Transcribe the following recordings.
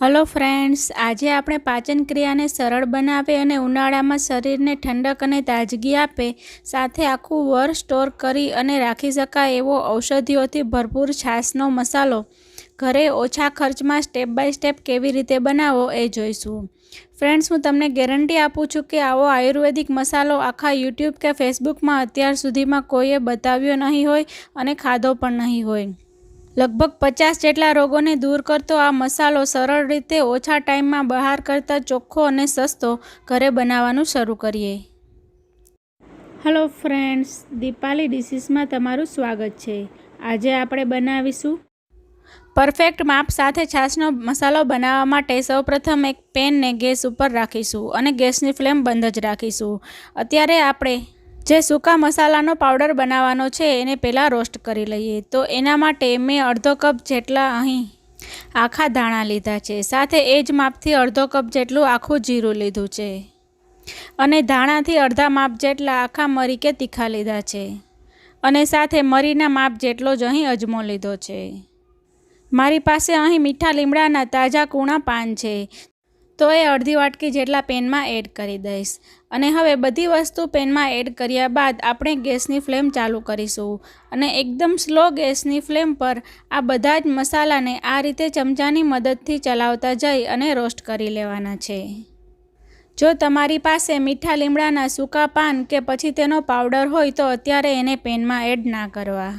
Hello friends, આજે આપણે પાચન ક્રિયાને સરળ બનાવે અને ઉનાળામાં શરીરને ઠંડક અને તાજગી આપે, સાથે આખું વર સ્ટોર કરી અને રાખી શકાય એવો ઔષધિઓથી ભરપૂર છાશનો મસાલો. ઘરે ઓછા ખર્ચમાં સ્ટેપ બાય સ્ટેપ કેવી રીતે બનાવો એ જોઈશું. ફ્રેન્ડ્સ, હું તમને ગેરંટી આપું છું કે આવો આયુર્વેદિક મસાલો આખા યુટ્યુબ કે ફેસબુકમાં અત્યાર સુધીમાં કોઈએ બતાવ્યો નહીં હોય અને ખાધો પણ નહીં હોય. લગભગ પચાસ જેટલા રોગોને દૂર કરતો આ મસાલો સરળ રીતે ઓછા ટાઈમમાં બહાર કરતાં ચોખ્ખો અને સસ્તો ઘરે બનાવવાનું શરૂ કરીએ. હલો ફ્રેન્ડ્સ, દીપાલી ડિશિસમાં તમારું સ્વાગત છે. આજે આપણે બનાવીશું પરફેક્ટ માપ સાથે છાશનો મસાલો બનાવવા માટે સૌપ્રથમ એક પેનને ગેસ ઉપર રાખીશું અને ગેસની ફ્લેમ બંધ જ રાખીશું. અત્યારે આપણે જે સૂકા મસાલાનો પાવડર બનાવવાનો છે, એને પહેલાં રોસ્ટ કરી લઈએ. તો એના માટે મેં અડધો કપ જેટલા અહીં આખા ધાણા લીધા છે. સાથે એ જ માપથી અડધો કપ જેટલું આખું જીરું લીધું છે. અને ધાણાથી અડધા માપ જેટલા આખા મરી કે તીખા લીધા છે. અને સાથે મરીના માપ જેટલો જ અહીં અજમો લીધો છે. મારી પાસે અહીં મીઠા લીમડાના તાજા કૂણા પાન છે. તો એ અડધી વાટકી જેટલા પેનમાં એડ કરી દઈશ. અને હવે બધી વસ્તુ પેનમાં એડ કર્યા બાદ આપણે ગેસની ફ્લેમ ચાલુ કરીશું. અને એકદમ સ્લો ગેસની ફ્લેમ પર આ બધા જ મસાલાને આ રીતે ચમચાની મદદથી ચલાવતા જઈ અને રોસ્ટ કરી લેવાના છે. જો તમારી પાસે મીઠા લીમડાના સૂકા પાન કે પછી તેનો પાવડર હોય તો અત્યારે એને પેનમાં એડ ના કરવા.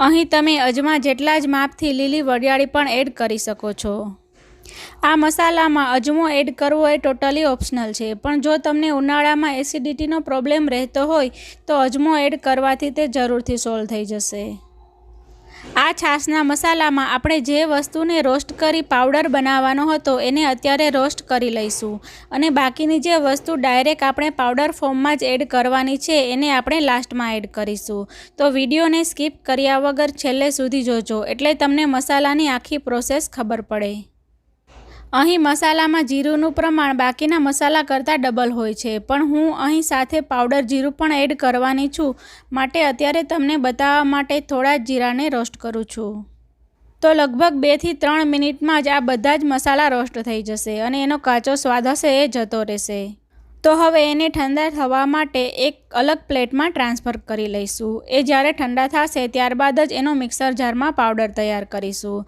અહીં તમે અજમા જેટલા જ માપથી લીલી વરિયાળી પણ એડ કરી શકો છો. આ મસાલામાં અજમો એડ કરવો એ ટોટલી ઓપ્શનલ છે. પણ જો તમને ઉનાળામાં એસિડિટીનો પ્રોબ્લેમ રહેતો હોય, તો અજમો એડ કરવાથી તે જરૂરથી સોલ્વ થઈ જશે. આ છાશના મસાલામાં આપણે જે વસ્તુને રોસ્ટ કરી પાવડર બનાવવાનો હતો, એને અત્યારે રોસ્ટ કરી લઈશું. અને બાકીની જે વસ્તુ ડાયરેક્ટ આપણે પાવડર ફોર્મમાં જ એડ કરવાની છે, એને આપણે લાસ્ટમાં એડ કરીશું. તો વિડીયોને સ્કીપ કર્યા વગર છેલ્લે સુધી જોજો, એટલે તમને મસાલાની આખી પ્રોસેસ ખબર પડે. અહીં મસાલામાં જીરુંનું પ્રમાણ બાકીના મસાલા કરતાં ડબલ હોય છે, પણ હું અહીં સાથે પાવડર જીરું પણ એડ કરવાની છું. માટે અત્યારે તમને બતાવવા માટે થોડા જીરાને રોસ્ટ કરું છું. તો લગભગ બેથી ત્રણ મિનિટમાં જ આ બધા જ મસાલા રોસ્ટ થઈ જશે અને એનો કાચો સ્વાદ હશે એ જતો રહેશે. તો હવે એને ઠંડા થવા માટે એક અલગ પ્લેટમાં ટ્રાન્સફર કરી લઈશું. એ જ્યારે ઠંડા થશે ત્યારબાદ જ એનો મિક્સર જારમાં પાવડર તૈયાર કરીશું.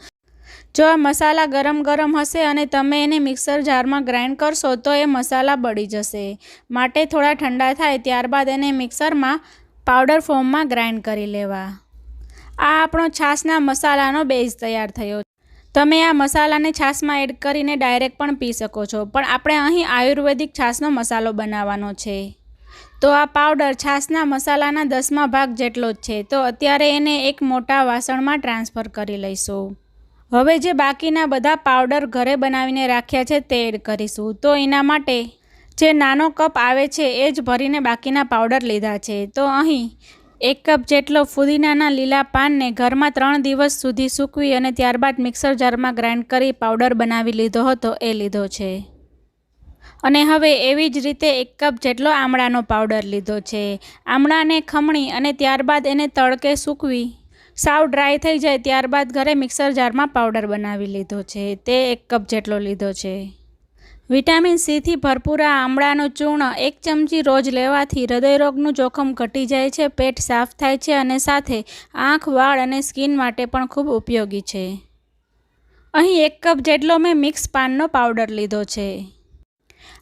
જો આ મસાલા ગરમ ગરમ હશે અને તમે એને મિક્સર જારમાં ગ્રાઇન્ડ કરશો તો એ મસાલા બળી જશે. માટે થોડા ઠંડા થાય ત્યારબાદ એને મિક્સરમાં પાવડર ફોર્મમાં ગ્રાઇન્ડ કરી લેવા. આ આપણો છાશના મસાલાનો બેઝ તૈયાર થયો તમે આ મસાલાને છાશમાં એડ કરીને ડાયરેક્ટ પણ પી શકો છો, પણ આપણે અહીં આયુર્વેદિક છાશનો મસાલો બનાવવાનો છે. તો આ પાવડર છાશના મસાલાના દસમા ભાગ જેટલો જ છે, તો અત્યારે એને એક મોટા વાસણમાં ટ્રાન્સફર કરી લઈશું. હવે જે બાકીના બધા પાવડર ઘરે બનાવીને રાખ્યા છે તે એડ કરીશું. તો એના માટે જે નાનો કપ આવે છે એ જ ભરીને બાકીના પાવડર લીધા છે. તો અહીં એક કપ જેટલો ફુદીનાના લીલા પાનને ઘરમાં ત્રણ દિવસ સુધી સૂકવી અને ત્યારબાદ મિક્સર જારમાં ગ્રાઇન્ડ કરી પાવડર બનાવી લીધો હતો એ લીધો છે. અને હવે એવી જ રીતે એક કપ જેટલો આમળાનો પાવડર લીધો છે. આમળાને ખમણી અને ત્યારબાદ એને તડકે સૂકવી સાવ ડ્રાય થઈ જાય ત્યારબાદ ઘરે મિક્સર જારમાં પાવડર બનાવી લીધો છે. તે એક કપ જેટલો લીધો છે. વિટામિન સીથી ભરપૂર આ આમળાનું ચૂર્ણ એક ચમચી રોજ લેવાથી હૃદયરોગનું જોખમ ઘટી જાય છે, પેટ સાફ થાય છે અને સાથે આંખ, વાળ અને સ્કિન માટે પણ ખૂબ ઉપયોગી છે. અહીં એક કપ જેટલો મેં મિક્સ પાનનો પાવડર લીધો છે.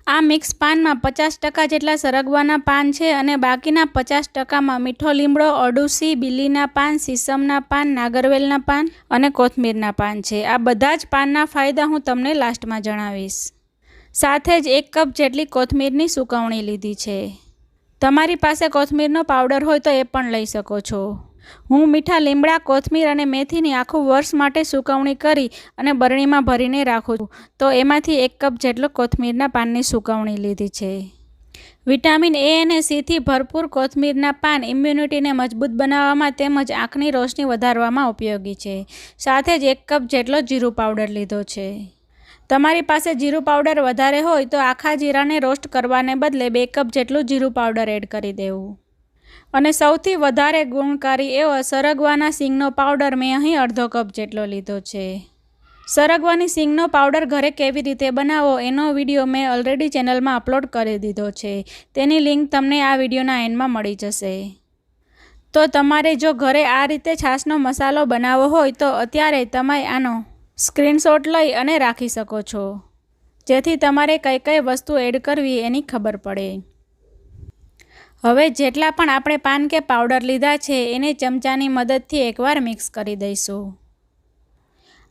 આ મિક્સ પાનમાં પચાસ ટકા જેટલા સરગવાના પાન છે અને બાકીના પચાસ ટકામાં મીઠો લીમડો, અડુસી, બિલીના પાન, સીસમના પાન, નાગરવેલના પાન અને કોથમીરના પાન છે. આ બધા જ પાનના ફાયદા હું તમને લાસ્ટમાં જણાવીશ. સાથે જ એક કપ જેટલી કોથમીરની સુકવણી લીધી છે. તમારી પાસે કોથમીરનો પાવડર હોય તો એ પણ લઈ શકો છો. હું મીઠા લીમડા, કોથમીર અને મેથીની આખું વર્ષ માટે સુકવણી કરી અને બરણીમાં ભરીને રાખું છું. તો એમાંથી એક કપ જેટલો કોથમીરના પાનની સુકવણી લીધી છે. વિટામિન એ અને સીથી ભરપૂર કોથમીરના પાન ઇમ્યુનિટીને મજબૂત બનાવવામાં તેમજ આંખની રોશની વધારવામાં ઉપયોગી છે. સાથે જ એક કપ જેટલો જીરું પાવડર લીધો છે. તમારી પાસે જીરું પાવડર વધારે હોય તો આખા જીરાને રોસ્ટ કરવાને બદલે બે કપ જેટલું જીરું પાવડર એડ કરી દેવું. અને સૌથી વધારે ગુણકારી એવો સરગવાના સિંગનો પાવડર મેં અહીં અડધો કપ જેટલો લીધો છે. સરગવાની સિંગનો પાવડર ઘરે કેવી રીતે બનાવો એનો વીડિયો મેં ઓલરેડી ચેનલમાં અપલોડ કરી દીધો છે. તેની લિંક તમને આ વિડીયોના એન્ડમાં મળી જશે. તો તમારે જો ઘરે આ રીતે છાશનો મસાલો બનાવવો હોય તો અત્યારે તમે આનો સ્ક્રીનશોટ લઈ અને રાખી શકો છો. જેથી તમારે કઈ કઈ વસ્તુ એડ કરવી એની ખબર પડે. હવે જેટલા પણ આપણે પાન કે પાવડર લીધા છે, એને ચમચાની મદદથી એકવાર મિક્સ કરી દઈશું.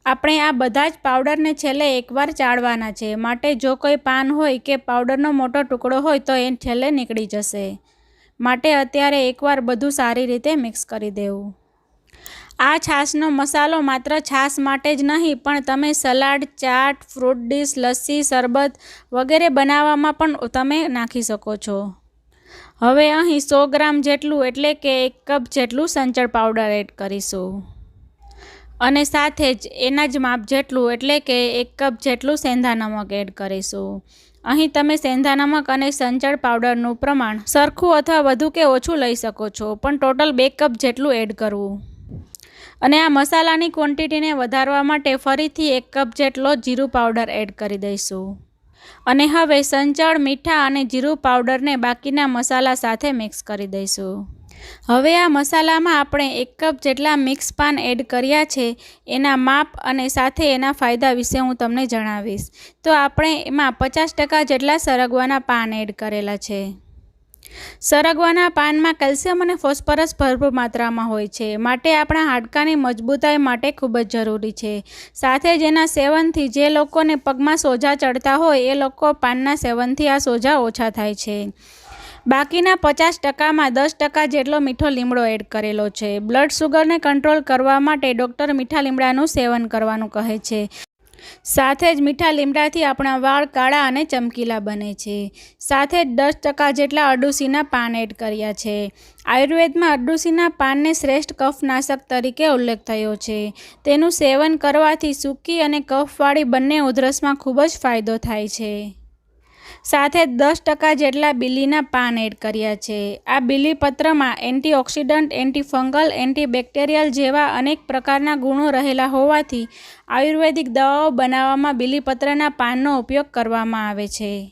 આપણે આ બધા જ પાવડરને છેલ્લે એકવાર ચાળવાના છે. માટે જો કોઈ પાન હોય કે પાવડરનો મોટો ટુકડો હોય, તો એ છેલ્લે નીકળી જશે. માટે અત્યારે એકવાર બધું સારી રીતે મિક્સ કરી દેવું. આ છાશનો મસાલો માત્ર છાશ માટે જ નહીં, પણ તમે salad, chaat, fruit dish, lassi, શરબત વગેરે બનાવવામાં પણ તમે નાખી શકો છો. હવે અહીં સો ગ્રામ જેટલું એટલે કે એક કપ જેટલું સંચળ પાવડર એડ કરીશું. અને સાથે જ એના જ માપ જેટલું એટલે કે એક કપ જેટલું સેંધા નમક એડ કરીશું. અહીં તમે સેંધા નમક અને સંચળ પાવડરનું પ્રમાણ સરખું અથવા વધુ કે ઓછું લઈ શકો છો, પણ ટોટલ બે કપ જેટલું એડ કરવું. અને આ મસાલાની ક્વોન્ટિટીને વધારવા માટે ફરીથી એક કપ જેટલો જીરું પાવડર એડ કરી દઈશું. અને હવે સંચળ, મીઠા અને જીરું પાવડરને બાકીના મસાલા સાથે મિક્સ કરી દઈશું. હવે આ મસાલામાં આપણે એક કપ જેટલા મિક્સ પાન એડ કર્યા છે, એના માપ અને સાથે એના ફાયદા વિશે હું તમને જણાવીશ. તો આપણે એમાં પચાસ ટકા જેટલા સરગવાના પાન એડ કરેલા છે. સરગવાના પાનમાં કેલ્શિયમ અને ફોસ્ફરસ ભરપૂર માત્રામાં હોય છે. માટે આપણા હાડકાની મજબૂતાઈ માટે ખૂબ જ જરૂરી છે. સાથે જ એના સેવનથી જે લોકોને પગમાં સોજા ચડતા હોય, એ લોકો પાનના સેવનથી આ સોજા ઓછા થાય છે. બાકીના પચાસ ટકામાં દસ ટકા જેટલો મીઠો લીમડો એડ કરેલો છે. બ્લડ શુગરને કંટ્રોલ કરવા માટે ડૉક્ટર મીઠા લીમડાનું સેવન કરવાનું કહે છે. સાથે જ મીઠા લીમડાથી આપણા વાળ કાળા અને ચમકીલા બને છે. સાથે જ દસ ટકા જેટલા અરડુસીના પાન એડ કર્યા છે. આયુર્વેદમાં અરડુસીના પાનને શ્રેષ્ઠ કફનાશક તરીકે ઉલ્લેખ થયો છે. તેનું સેવન કરવાથી સૂકી અને કફવાળી બંને ઉધરસમાં ખૂબ જ ફાયદો થાય છે. સાથે દસ ટકા જેટલા બિલીના પાન એડ કર્યા છે. આ બીલીપત્રમાં એન્ટીઓક્સિડન્ટ, એન્ટીફંગલ, એન્ટીબેક્ટેરિયલ જેવા અનેક પ્રકારના ગુણો રહેલા હોવાથી આયુર્વેદિક દવાઓ બનાવવામાં બીલીપત્રના પાનનો ઉપયોગ કરવામાં આવે છે.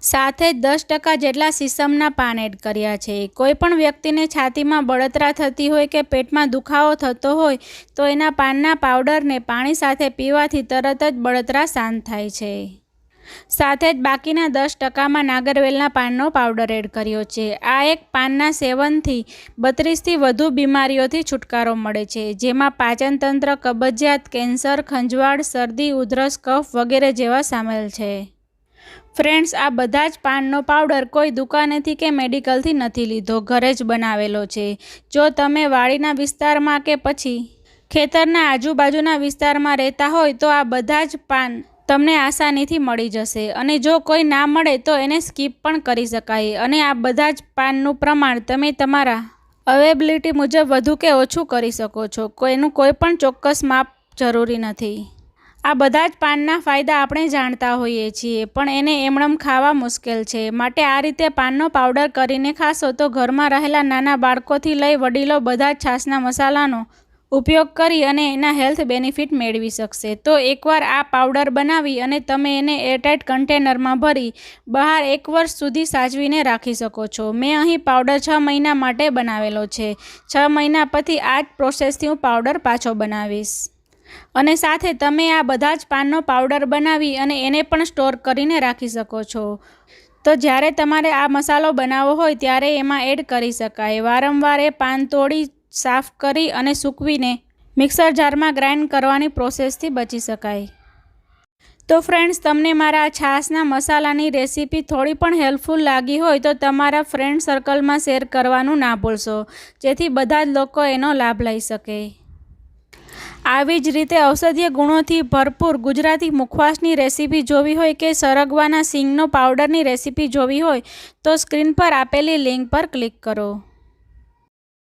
સાથે જ દસ ટકા જેટલા સીસમના પાન એડ કર્યા છે. કોઈપણ વ્યક્તિને છાતીમાં બળતરા થતી હોય કે પેટમાં દુખાવો થતો હોય તો એના પાનના પાવડરને પાણી સાથે પીવાથી તરત જ બળતરા શાંત થાય છે. સાથે જ બાકીના દસ ટકામાં નાગરવેલના પાનનો પાવડર એડ કર્યો છે. આ એક પાનના સેવનથી બત્રીસથી વધુ બીમારીઓથી છુટકારો મળે છે, જેમાં પાચનતંત્ર, કબજિયાત, કેન્સર, ખંજવાળ, શરદી, ઉધરસ, કફ વગેરે જેવા સામેલ છે. ફ્રેન્ડ્સ, આ બધા જ પાનનો પાવડર કોઈ દુકાનેથી કે મેડિકલથી નથી લીધો, ઘરે જ બનાવેલો છે. જો તમે વાડીના વિસ્તારમાં કે પછી ખેતરના આજુબાજુના વિસ્તારમાં રહેતા હોય તો આ બધા જ પાન તમને આસાનીથી મળી જશે અને જો કોઈ ના મળે તો એને સ્કીપ પણ કરી શકાય. અને આ બધા જ પાનનું પ્રમાણ તમે તમારા અવેબિલિટી મુજબ વધુ કે ઓછું કરી શકો છો. કોઈનું કોઈ પણ ચોક્કસ માપ જરૂરી નથી. આ બધા જ પાનના ફાયદા આપણે જાણતા હોઈએ છીએ, પણ એને એમણમ ખાવા મુશ્કેલ છે. માટે આ રીતે પાનનો પાવડર કરીને ખાશો તો ઘરમાં રહેલા નાના બાળકોથી લઈ વડીલો બધા જ છાશના મસાલાનો ઉપયોગ કરી અને એના હેલ્થ બેનિફિટ મેળવી શકશે. તો એકવાર આ પાવડર બનાવી અને તમે એને એરટાઇટ કન્ટેનરમાં ભરી બહાર એક વર્ષ સુધી સાચવીને રાખી શકો છો. મેં અહીં પાવડર છ મહિના માટે બનાવેલો છે. છ મહિના પછી આ જ પ્રોસેસથી હું પાવડર પાછો બનાવીશ. અને સાથે તમે આ બધા જ પાનનો પાવડર બનાવી અને એને પણ સ્ટોર કરીને રાખી શકો છો. તો જ્યારે તમારે આ મસાલો બનાવવો હોય ત્યારે એમાં એડ કરી શકાય. વારંવાર એ પાન તોડી સાફ કરી અને સૂકવીને મિક્સર જારમાં ગ્રાઇન્ડ કરવાની પ્રોસેસથી બચી શકાય. તો ફ્રેન્ડ્સ, તમને મારા છાશના મસાલાની રેસીપી થોડી પણ હેલ્પફુલ લાગી હોય તો તમારા ફ્રેન્ડ સર્કલમાં શેર કરવાનું ના ભૂલશો, જેથી બધા જ લોકો એનો લાભ લઈ શકે. આવી જ રીતે ઔષધીય ગુણોથી ભરપૂર ગુજરાતી મુખવાસની રેસીપી જોવી હોય કે સરગવાના સિંગનો પાવડરની રેસીપી જોવી હોય તો સ્ક્રીન પર આપેલી લિંક પર ક્લિક કરો.